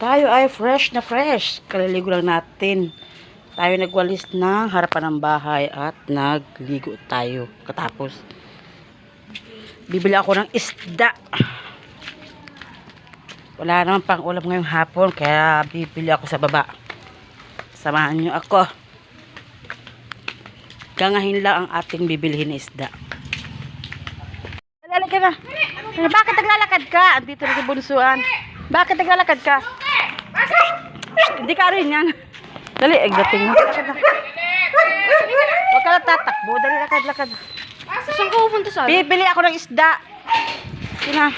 Tayo ay fresh na fresh. Kaliligo lang natin. Tayo nagwalis ng harapan ng bahay at nagligo tayo. Katapos, bibili ako ng isda. Wala naman pang ulam ngayong hapon, kaya bibili ako sa baba. Samahan nyo ako. Gangahin lang ang ating bibilihin na isda. Dali ka na. Bakit naglalakad ka? Andito na si Bunsuan. Bakit naglalakad ka? Hindi ka rin yan. Dali, ay dating mo. Lakad na. Huwag ka lang tatakbo. Dali, lakad, lakad. Saan ka pupunta sa Bibili ako ng isda. Sina.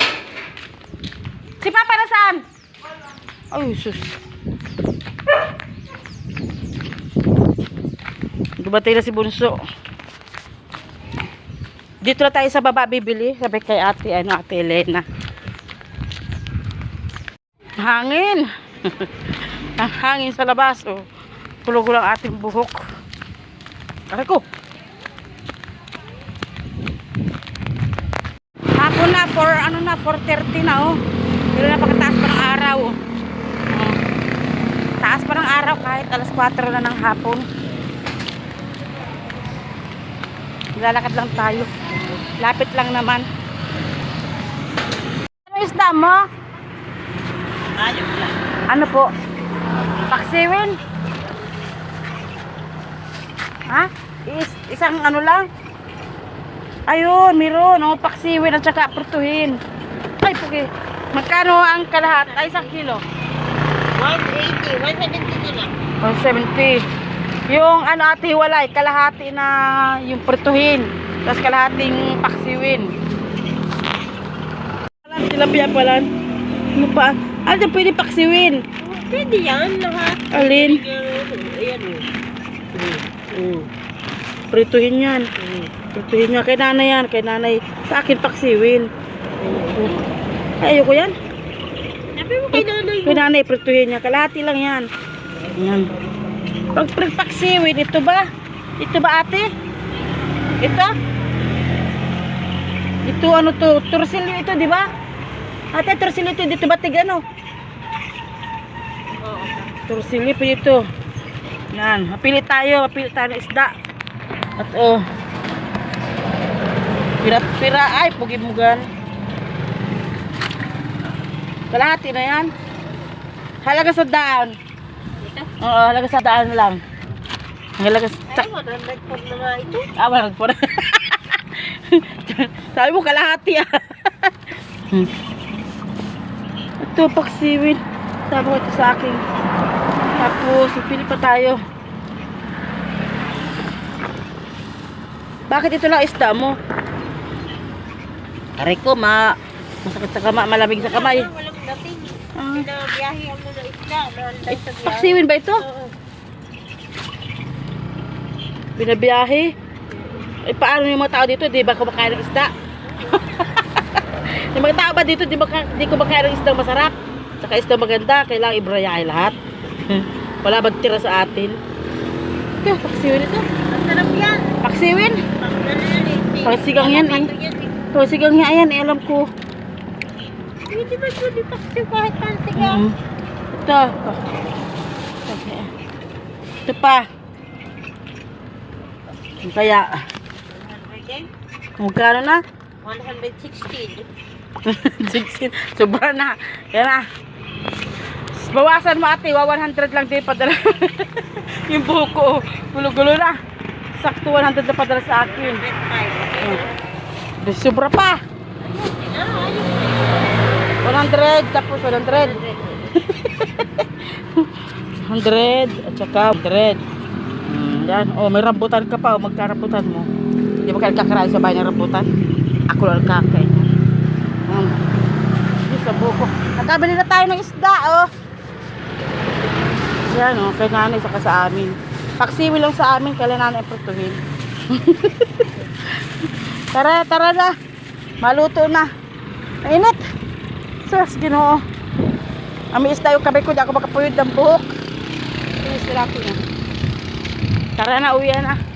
Si Papa na saan? Ay, sus. Dumatay na si Bunso. Dito na tayo sa baba bibili. Sabi kay ate, ano, ate Elena. Hangin. Ang hangin sa labas. Oh. Tulog lang ating buhok. Aray ko. Hapon na, for ano na, 4.30 na oh. Pero napakataas pa ng araw. Oh. Taas pa ng araw kahit alas 4 na ng hapon. Lalakad lang tayo. Lapit lang naman. Ano isda mo? Ayos lang. Ano po? Paksiwin? Ha? Is, isang ano lang? Ayun, meron. Oh, paksiwin at saka prutuhin. Ay, pugi. Magkano ang kalahat? Ay, isang kilo. 180, 170 na lang. 170. Yung ano ate, walay, kalahati na yung prutuhin. Tapos kalahating paksiwin. Tilapia pala. Ano pa? Ano pwede paksiwin? Pwede yan, lahat. Alin? Ayan o. Mm. Prituhin yan. Prituhin niya. Kay nanay yan. Kay nanay. Sa akin paksiwin. Ay, ayoko yan. Sabi mo kay nanay. Kay nanay, prituhin niya. Kalahati lang yan. Yan. Pag pag paksiwin, ito ba? Ito ba ate? Ito? Ito ano to? Torsilyo ito, di ba? Ate, torsilyo ito. Dito ba tig ano? Oo. Torsilyo pa ito. Yan. Mapili tayo. Mapili tayo ng isda. At oh. Pira-pira. Ay, pugimugan. Kalahati na yan. Halaga sa daan. Ito? Oo, halaga sa daan lang. Halaga sa... Ay, 100 po na nga ito. Ah, walang po. Sabi mo kalahati ah. ito, paksiwin. Sabi ko ito sa akin. Tapos, pili pa tayo. Bakit ito lang isda mo? Aray ko, ma... Masakit sa kama, malamig sa kamay. Walang dating. Ah, Pinabiyahe ang. Naanday sa biyahe. paksiwin ba ito? Oo. Binabiyahe? Eh, paano yung mga tao dito? Di ba kumakain ng isda? yung mga tao ba dito, di, ba, di kumakain ng isda masarap? Saka isda maganda, kailangan ibrayahe lahat. Wala ba tira sa atin? Ito, paksiwin ito. Ang sarap yan. Paksiwin? Pang ano yan eh. Pangsigang yan eh. Pang yan eh. Eh, alam ko. Hindi ba ito di paksiw kahit pansigang? Mm. Ito. Ito pa. Kaya, magkano na? 116. 16. Sobra na. Yan na. Bawasan mo ate. Wa 100 lang din padala. yung buhok ko. oh. Gulo-gulo na. Sakto 100 na padala sa akin. 105. Oh. Sobra pa. Ah, ayun. 100. Tapos 100. 100. At saka 100. Hmm, yan. Oh, may rambutan ka pa. Oh, magkarambutan mo. Di ba kayo kakarain sa bahay ng rambutan? Ako lang kakain. Hmm. Sa buko. Nakabili na tayo ng isda, oh. Yan, oh. Kay nanay saka sa amin. Paksiwi lang sa amin, kailan nanay prutuhin. tara, tara na. Maluto na. Mainit. Sus, ginoo. Ami isda yung kabay ko, di ako makapuyod ng buhok. Inis sila ko na. Tara na, uwi na.